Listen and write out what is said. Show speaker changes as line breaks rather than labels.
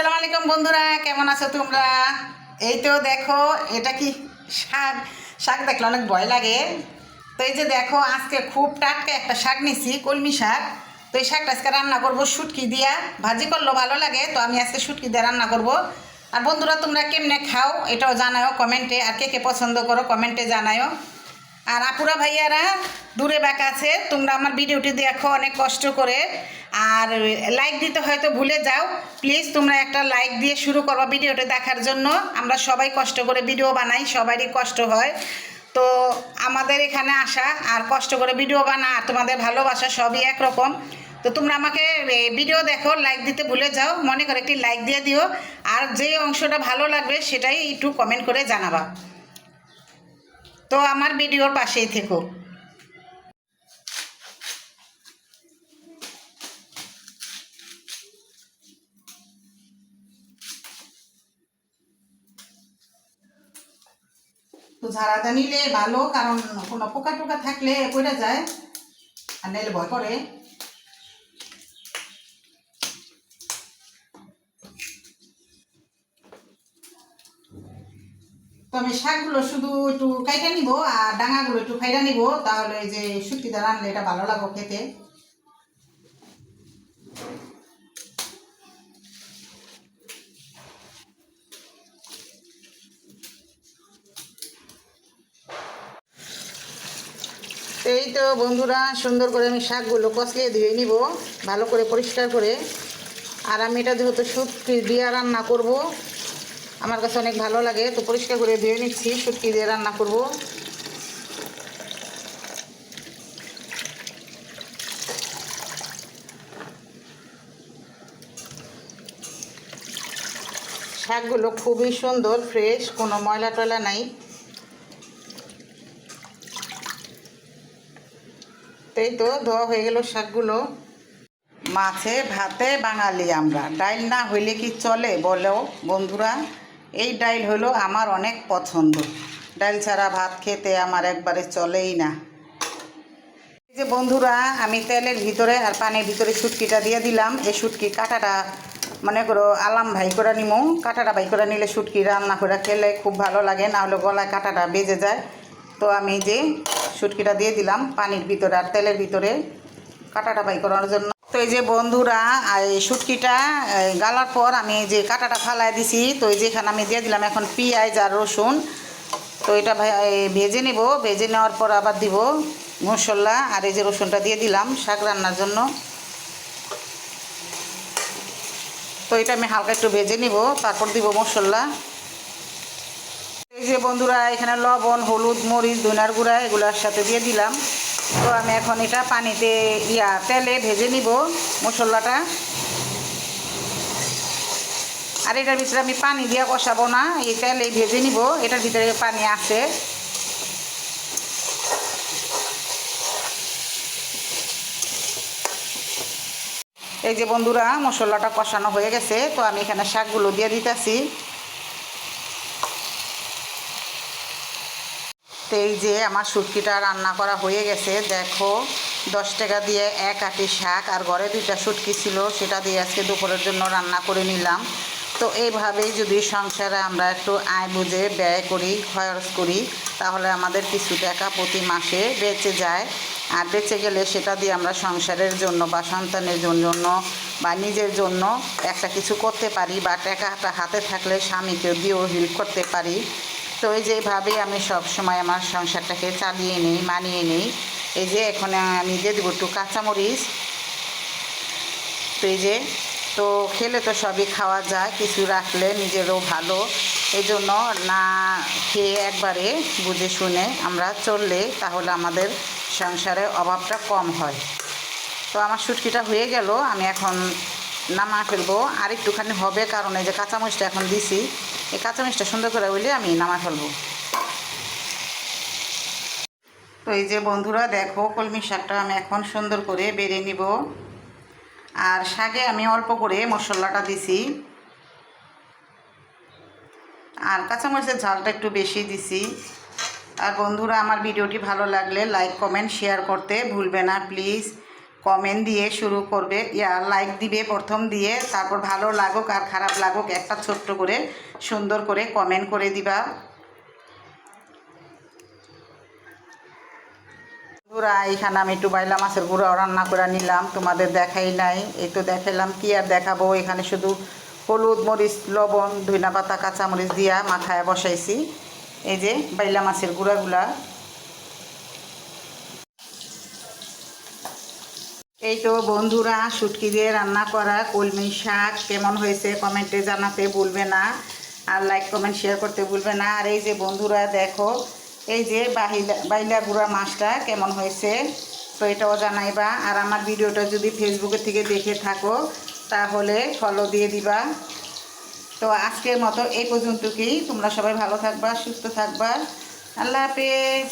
আসসালামু আলাইকুম বন্ধুরা, কেমন আছো তোমরা? এই তো দেখো, এটা কি শাক? শাক দেখলে অনেক ভয় লাগে। তো এই যে দেখো, আজকে খুব টাটকা একটা শাক নিছি, কলমি শাক। তো এই শাকটা আজকে রান্না করব শুটকি দিয়া। ভাজি করলেও ভালো লাগে, তো আমি আজকে শুটকি দিয়ে রান্না করব। আর বন্ধুরা, তোমরা কেমনে খাও এটাও জানাও কমেন্টে, আর কে কে পছন্দ করো কমেন্টে জানাও আর আপুরা ভাইয়ারা, দূরে বাঁকা আছে, তোমরা আমার ভিডিওটি দেখো, অনেক কষ্ট করে। আর লাইক দিতে হয়তো ভুলে যাও। প্লিজ তোমরা একটা লাইক দিয়ে শুরু করবা ভিডিওটা দেখার জন্য। আমরা সবাই কষ্ট করে ভিডিও বানাই, সবারই কষ্ট হয়। তো আমাদের এখানে আসা আর কষ্ট করে ভিডিও বানা আর তোমাদের ভালোবাসা সবই একরকম। তো তোমরা আমাকে ভিডিও দেখো লাইক দিতে ভুলে যাও। মনে করে একটি লাইক দিয়ে দিও। আর যে অংশটা ভালো লাগবে সেটাই একটু কমেন্ট করে জানাবা। তো আমার ভিডিওর পাশেই থেকো। তো ঝাড়াটা নিলে ভালো, কারণ কোনো পোকা টোকা থাকলে পড়ে যায়, আর নাইলে ভয় করে। তো আমি শাকগুলো শুধু একটু কাইটা নিব আর ডাঙাগুলো একটু ফাইটা নিব, তাহলে যে শুটকিটা রানলে এটা ভালো লাগবে খেতে। এই তো বন্ধুরা, সুন্দর করে আমি শাকগুলো কষলিয়ে ধুয়ে নিব, ভালো করে পরিষ্কার করে। আর আমি এটা যেহেতু শুটকি দিয়ে রান্না করব আমার কাছে অনেক ভালো লাগে। তো পরিষ্কার করে ধুয়ে নিচ্ছি, শুটকি দিয়ে রান্না করব। শাকগুলো খুবই সুন্দর, ফ্রেশ, কোনো ময়লা টয়লা নাই। এই তো ধোয়া হয়ে গেল শাকগুলো। মাছে ভাতে বাঙালি আমরা। ডাইল না হইলে কি চলে বলো বন্ধুরা? এই ডাইল হলো আমার অনেক পছন্দ। ডাইল ছাড়া ভাত খেতে আমার একবারে চলেই না। এই যে বন্ধুরা, আমি তেলের ভিতরে আর পানির ভিতরে শুটকিটা দিয়ে দিলাম। এই শুটকি কাঁটাটা, মনে করো, আলাম ভাই করে নিমো। কাঁটাটা ভাই করে নিলে শুটকি রান্না করে খেলে খুব ভালো লাগে, না হলে গলায় কাঁটাটা বেজে যায়। তো আমি যে শুটকিটা দিয়ে দিলাম পানির ভিতরে আর তেলের ভিতরে কাঁটাটা ভাই করার জন্য। তো এই যে বন্ধুরা, এই শুটকিটা গালার পর আমি যে কাঁটাটা ফালাই দিছি, তো এই যে এখানে আমি দিয়ে দিলাম এখন পেঁয়াজ আর রসুন। তো এটা ভেজে নেব, ভেজে নেওয়ার পর আবার দিব মশলা আর এই যে রসুনটা দিয়ে দিলাম শাক রান্নার জন্য। তো এটা আমি হালকা একটু ভেজে নিব, তারপর দিব মশলা। এই যে বন্ধুরা, এখানে লবণ, হলুদ, মরিচ ধনার গুঁড়া এগুলোর সাথে দিয়ে দিলাম। তো আমি এখন এটা পানিতে ইয়া তেলে ভেজে নিব মশলাটা। আর এটার ভিতরে আমি পানি দিয়ে কষাবো না, এই তেলে ভেজে নিব, এটার ভিতরে পানি আছে। এই যে বন্ধুরা, মশলাটা কষানো হয়ে গেছে, তো আমি এখানে শাকগুলো দিয়ে দিতেছি। তো এই যে আমার শুটকিটা রান্না করা হয়ে গেছে, দেখো, দশ টাকা দিয়ে এক আটি শাক আর ঘরে দুইটা শুটকি ছিল, সেটা দিয়ে আজকে দুপুরের জন্য রান্না করে নিলাম। তো এইভাবেই যদি সংসারে আমরা একটু আয় বুঝে ব্যয় করি, খরচ করি, তাহলে আমাদের কিছু টাকা প্রতি মাসে বেঁচে যায়। আর বেঁচে গেলে সেটা দিয়ে আমরা সংসারের জন্য বা সন্তানের জন্য বা নিজের জন্য একটা কিছু করতে পারি বা টাকাটা হাতে থাকলে স্বামীকে দিয়েও হেল্প করতে পারি। তো এই যেভাবেই আমি সব সময় আমার সংসারটাকে চালিয়ে নিই, মানিয়ে নিই। এই যে এখন আমি দিয়ে দেবো একটু কাঁচামরিচ। তো এই যে, তো খেলে তো সবই খাওয়া যায়, কিছু রাখলে নিজেরও ভালো। এই জন্য না খেয়ে একবারে বুঝে শুনে আমরা চললে তাহলে আমাদের সংসারে অভাবটা কম হয়। তো আমার শুটকিটা হয়ে গেল, আমি এখন নামা ফেলব। আর একটুখানি হবে কারণ যে কাঁচামরিচটা এখন দিছি। এই কাঁচামরিচটা সুন্দর করে হইলে আমি নামা ফেলব। তো এই যে বন্ধুরা, দেখো কলমি শাকটা আমি এখন সুন্দর করে বেড়ে নিব। আর শাকে আমি অল্প করে মশলাটা দিছি। আর কাঁচামরিচের ঝালটা একটু বেশি দিছি। আর বন্ধুরা, আমার ভিডিওটি ভালো লাগলে লাইক, কমেন্ট, শেয়ার করতে ভুলবে না, প্লিজ। কমেন্ট দিয়ে শুরু করবে। ইয়া লাইক দিবে প্রথম দিয়ে, তারপর ভালো লাগুক আর খারাপ লাগুক, একটা ছোট্ট করে, সুন্দর করে কমেন্ট করে দিবা। গুঁড়া এখানে আমি একটু বাইলা মাছের গুঁড়াও রান্না করে নিলাম, তোমাদের দেখাই নাই। এই তো দেখাইলাম, কি আর দেখাবো? এখানে শুধু হলুদ, মরিচ, লবণ ধইনা পাতা, কাঁচামরিচ দিয়া মাখায় বসাইছি। এই যে বাইলা মাছের গুঁড়াগুলা। এই তো বন্ধুরা, শুটকি দিয়ে রান্না করা কলমি শাক কেমন হয়েছে কমেন্টে জানাতে ভুলবে না আর লাইক কমেন্ট শেয়ার করতে ভুলবে না। আর এই যে বন্ধুরা, দেখো, এই যে বাহিলা বাইলা গুঁড়া মাছটা কেমন হয়েছে, তো এটাও জানাইবা। আর আমার ভিডিওটা যদি ফেসবুকে থেকে দেখে থাকো, তাহলে ফলো দিয়ে দিবা। তো আজকের মতো এই পর্যন্ত কি তোমরা সবাই ভালো থাকবা, সুস্থ থাকবা। আল্লাহ হাফেজ।